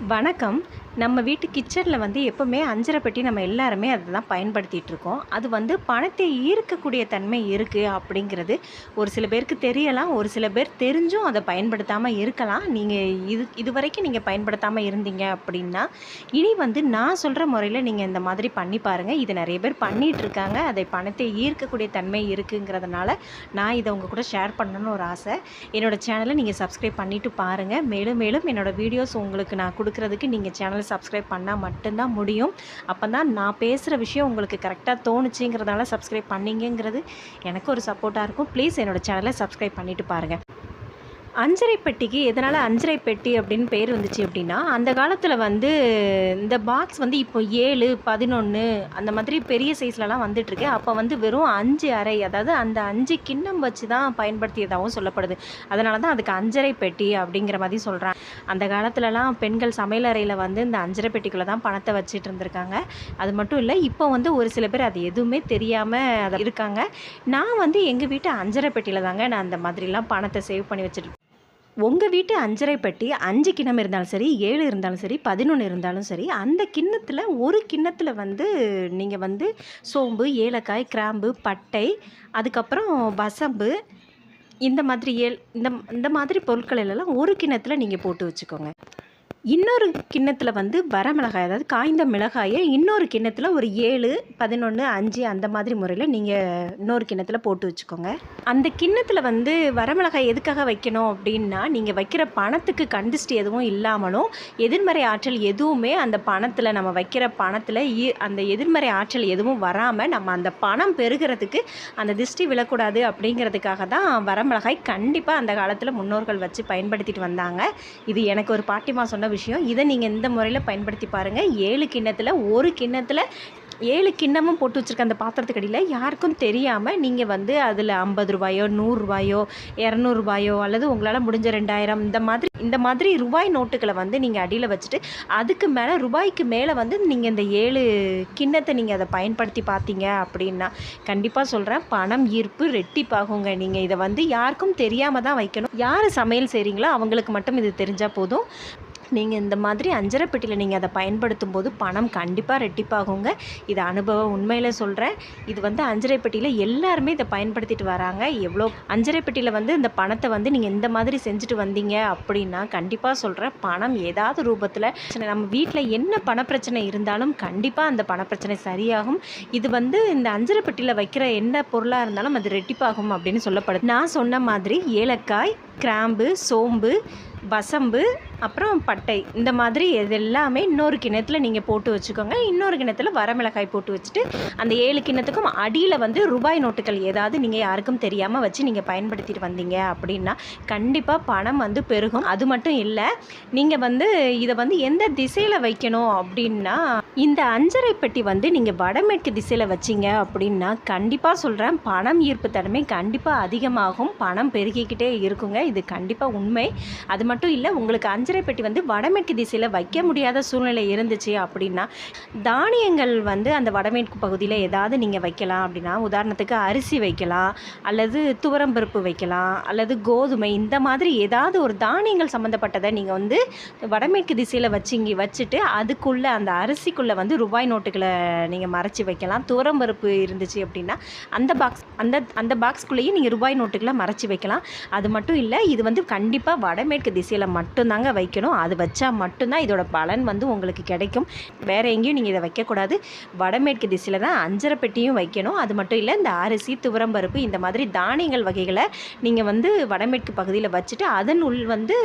வணக்கம். நம்ம வீட்டு கிச்சனில் வந்து எப்போவுமே அஞ்சரை பெட்டி நம்ம எல்லாருமே அதை தான் பயன்படுத்திகிட்டு இருக்கோம். அது வந்து பணத்தை ஈர்க்கக்கூடிய தன்மை இருக்குது அப்படிங்கிறது ஒரு சில பேருக்கு தெரியலாம் ஒரு சில பேர் தெரிஞ்சும் அதை பயன்படுத்தாமல் இருக்கலாம். நீங்கள் இது இது வரைக்கும் நீங்கள் பயன்படுத்தாமல் இருந்தீங்க அப்படின்னா இனி வந்து நான் சொல்கிற முறையில் நீங்கள் இந்த மாதிரி பண்ணி பாருங்கள் இது நிறைய பேர் பண்ணிகிட்ருக்காங்க அதை பணத்தை ஈர்க்கக்கூடிய தன்மை இருக்குங்கிறதுனால நான் இதை உங்கள் கூட ஷேர் பண்ணணும்னு ஒரு ஆசை. என்னோட சேனலை நீங்கள் சப்ஸ்கிரைப் பண்ணிவிட்டு பாருங்கள் மேலும் மேலும் என்னோடய வீடியோஸ் உங்களுக்கு நான் கொடுக்குறதுக்கு நீங்கள் சேனல் சப்ஸ்கிரைப் பண்ணால் மட்டும்தான் முடியும். அப்போ தான் நான் பேசுகிற விஷயம் உங்களுக்கு கரெக்டாக தோணுச்சுங்கிறதால சப்ஸ்கிரைப் பண்ணீங்கங்கிறது எனக்கு ஒரு சப்போர்ட்டாக இருக்கும். ப்ளீஸ் என்னோடய சேனலை சப்ஸ்கிரைப் பண்ணிவிட்டு பாருங்கள் அஞ்சரை பெட்டிக்கு எதனால் அஞ்சரை பெட்டி அப்படின்னு பேர் வந்துச்சு அப்படின்னா அந்த காலத்தில் வந்து இந்த பாக்ஸ் வந்து இப்போ ஏழு பதினொன்று அந்த மாதிரி பெரிய சைஸ்லலாம் வந்துட்டுருக்கு அப்போ வந்து வெறும் அஞ்சு அறை அதாவது அந்த அஞ்சு கிண்ணம் வச்சு தான் பயன்படுத்தியதாகவும் சொல்லப்படுது. அதனால தான் அதுக்கு அஞ்சரை பெட்டி அப்படிங்கிற மாதிரி சொல்கிறாங்க அந்த காலத்துலலாம் பெண்கள் சமையல் அறையில் வந்து இந்த அஞ்சரை பெட்டிக்குள்ளே தான் பணத்தை வச்சுட்டு இருந்திருக்காங்க. அது மட்டும் இல்லை இப்போ வந்து ஒரு சில பேர் அது எதுவுமே தெரியாமல் அதை இருக்காங்க. நான் வந்து எங்கள் வீட்டு அஞ்சரை பெட்டியில் தாங்க நான் அந்த மாதிரிலாம் பணத்தை சேவ் பண்ணி வச்சுட்டு உங்கள் வீட்டு அஞ்சரை பெட்டி அஞ்சு கிண்ணம் இருந்தாலும் சரி ஏழு இருந்தாலும் சரி பதினொன்று இருந்தாலும் சரி அந்த கிண்ணத்தில் ஒரு கிண்ணத்தில் வந்து நீங்கள் வந்து சோம்பு ஏலக்காய் கிராம்பு பட்டை அதுக்கப்புறம் வசம்பு இந்த மாதிரி ஏல் இந்த இந்த மாதிரி பொருட்கள் எல்லாம் ஒரு கிண்ணத்தில் நீங்கள் போட்டு வச்சுக்கோங்க. இன்னொரு கிண்ணத்தில் வந்து வரமிளகாய் அதாவது காய்ந்த மிளகாயை இன்னொரு கிண்ணத்தில் ஒரு ஏழு பதினொன்று அஞ்சு அந்த மாதிரி முறையில் நீங்கள் இன்னொரு கிண்ணத்தில் போட்டு வச்சுக்கோங்க. அந்த கிண்ணத்தில் வந்து வரமிளகாய் எதுக்காக வைக்கணும் அப்படின்னா நீங்கள் வைக்கிற பணத்துக்கு கண்டிஸ்ட் எதுவும் இல்லாமலும் எதிர்மறை ஆற்றல் எதுவுமே அந்த பணத்தில் நம்ம வைக்கிற பணத்தில் அந்த எதிர்மறை ஆற்றல் எதுவும் வராமல் நம்ம அந்த பணம் பெருகிறதுக்கு அந்த திருஷ்டி விழக்கூடாது அப்படிங்கிறதுக்காக தான் வரமிளகாய் கண்டிப்பாக அந்த காலத்தில் முன்னோர்கள் வச்சு பயன்படுத்திட்டு வந்தாங்க. இது எனக்கு ஒரு பாட்டிமா சொன்ன விஷயம். இதை நீங்கள் இந்த முறையில் பயன்படுத்தி பாருங்கள் ஏழு கிண்ணத்தில் ஒரு கிண்ணத்தில் ஏழு கிண்ணமும் போட்டு வச்சுருக்க அந்த பாத்திரத்துக்கு அடியில் யாருக்கும் தெரியாமல் நீங்கள் வந்து அதில் ஐம்பது ரூபாயோ நூறுரூவாயோ இரநூறுபாயோ அல்லது உங்களால் முடிஞ்ச ரெண்டாயிரம் இந்த மாதிரி இந்த மாதிரி ரூபாய் நோட்டுகளை வந்து நீங்கள் அடியில் வச்சுட்டு அதுக்கு மேலே ரூபாய்க்கு மேலே வந்து நீங்கள் இந்த ஏழு கிண்ணத்தை நீங்கள் அதை பயன்படுத்தி பார்த்தீங்க அப்படின்னா கண்டிப்பாக சொல்கிறேன் பணம் ஈர்ப்பு ரெட்டிப்பாகுங்க. நீங்கள் இதை வந்து யாருக்கும் தெரியாமல் தான் வைக்கணும். யார் சமையல் செய்கிறீங்களோ அவங்களுக்கு மட்டும் இது தெரிஞ்சால் போதும். நீங்கள் இந்த மாதிரி அஞ்சரை பெட்டியில் நீங்கள் அதை பயன்படுத்தும் போது பணம் கண்டிப்பாக ரெட்டிப்பாகுங்க. இது அனுபவம் உண்மையில் சொல்கிறேன் இது வந்து அஞ்சரை பெட்டியில் எல்லாருமே இதை பயன்படுத்திட்டு வராங்க. எவ்வளோ அஞ்சரை பெட்டியில் வந்து இந்த பணத்தை வந்து நீங்கள் இந்த மாதிரி செஞ்சுட்டு வந்தீங்க அப்படின்னா கண்டிப்பாக சொல்கிறேன் பணம் ஏதாவது ரூபத்தில் நம்ம வீட்டில் என்ன பணப்பிரச்சனை இருந்தாலும் கண்டிப்பாக அந்த பணப்பிரச்சனை சரியாகும். இது வந்து இந்த அஞ்சரை பெட்டியில் வைக்கிற என்ன பொருளாக இருந்தாலும் அது ரெட்டிப்பாகும் அப்படின்னு சொல்லப்படுது. நான் சொன்ன மாதிரி ஏலக்காய் கிராம்பு சோம்பு வசம்பு அப்புறம் பட்டை. இந்த மாதிரி இது எல்லாமே இன்னொரு கிணத்துல நீங்கள் போட்டு வச்சுக்கோங்க. இன்னொரு கிணத்துல வரமிளகாய் போட்டு வச்சுட்டு அந்த ஏழு கிணத்துக்கும் அடியில் வந்து ரூபாய் நோட்டுகள் ஏதாவது நீங்கள் யாருக்கும் தெரியாமல் வச்சு நீங்கள் பயன்படுத்திட்டு வந்தீங்க அப்படின்னா கண்டிப்பாக பணம் வந்து பெருகும். அது மட்டும் இல்லை நீங்கள் வந்து இதை வந்து எந்த திசையில் வைக்கணும் அப்படின்னா இந்த அஞ்சரை பெட்டி வந்து நீங்கள் வடமேற்கு திசையில் வச்சிங்க அப்படின்னா கண்டிப்பாக சொல்கிறேன் பணம் ஈர்ப்பு தன்மை கண்டிப்பாக அதிகமாகும். பணம் பெருகிக்கிட்டே இருக்குங்க. இது கண்டிப்பாக உண்மை. அது மட்டும் இல்லை உங்களுக்கு அஞ்சரை பெட்டி வந்து வடமேற்கு திசையில் வைக்க முடியாத சூழ்நிலை இருந்துச்சு அப்படின்னா தானியங்கள் வந்து அந்த வடமேற்கு பகுதியில் ஏதாவது நீங்கள் வைக்கலாம் அப்படின்னா உதாரணத்துக்கு அரிசி வைக்கலாம் அல்லது துவரம்பருப்பு வைக்கலாம் அல்லது கோதுமை இந்த மாதிரி ஏதாவது ஒரு தானியங்கள் சம்மந்தப்பட்டதை நீங்கள் வந்து வடமேற்கு திசையில் வச்சிங்க வச்சுட்டு அதுக்குள்ளே அந்த அரிசிக்குள்ளே வந்து ரூபாய் நோட்டுகளை நீங்கள் மறைச்சி வைக்கலாம். துவரம்பருப்பு இருந்துச்சு அப்படின்னா அந்த பாக்ஸ் அந்த அந்த பாக்ஸ்குள்ளேயும் நீங்கள் ரூபாய் நோட்டுகளை மறைச்சி வைக்கலாம். அது மட்டும் இல்லை இது வந்து கண்டிப்பாக வடமேற்கு திசையில் மட்டும்தாங்க வைக்கணும். அது வச்சால் மட்டும்தான் இதோட பலன் வந்து உங்களுக்கு கிடைக்கும். வேறு எங்கேயும் நீங்கள் இதை வைக்கக்கூடாது. வடமேற்கு திசையில் தான் அஞ்சரை பெட்டியும் வைக்கணும். அது மட்டும் இல்லை இந்த அரிசி துவரம்பருப்பு இந்த மாதிரி தானியங்கள் வகைகளை நீங்கள் வந்து வடமேற்கு பகுதியில் வச்சுட்டு அதன் உள் வந்து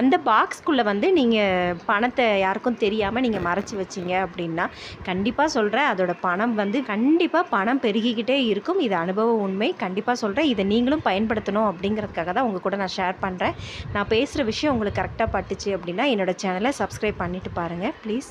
அந்த பாக்ஸ்க்குள்ளே வந்து நீங்கள் பணத்தை யாருக்கும் தெரியாமல் நீங்கள் மறைச்சி வச்சிங்க அப்படின்னா கண்டிப்பாக சொல்கிறேன் அதோட பணம் வந்து கண்டிப்பாக பணம் பெருகிக்கிட்டே இருக்கும். இது அனுபவ உண்மை. கண்டிப்பாக சொல்கிறேன் இதை நீங்களும் பயன்படுத்தணும் அப்படிங்கிறதுக்காக தான் உங்கள் கூட நான் ஷேர் பண்ணுறேன் நான் பேசுகிற விஷயம் உங்களுக்கு கரெக்டாக பட்டுச்சு அப்படின்னா என்னோடய சேனலை சப்ஸ்கிரைப் பண்ணிவிட்டு பாருங்கள் ப்ளீஸ்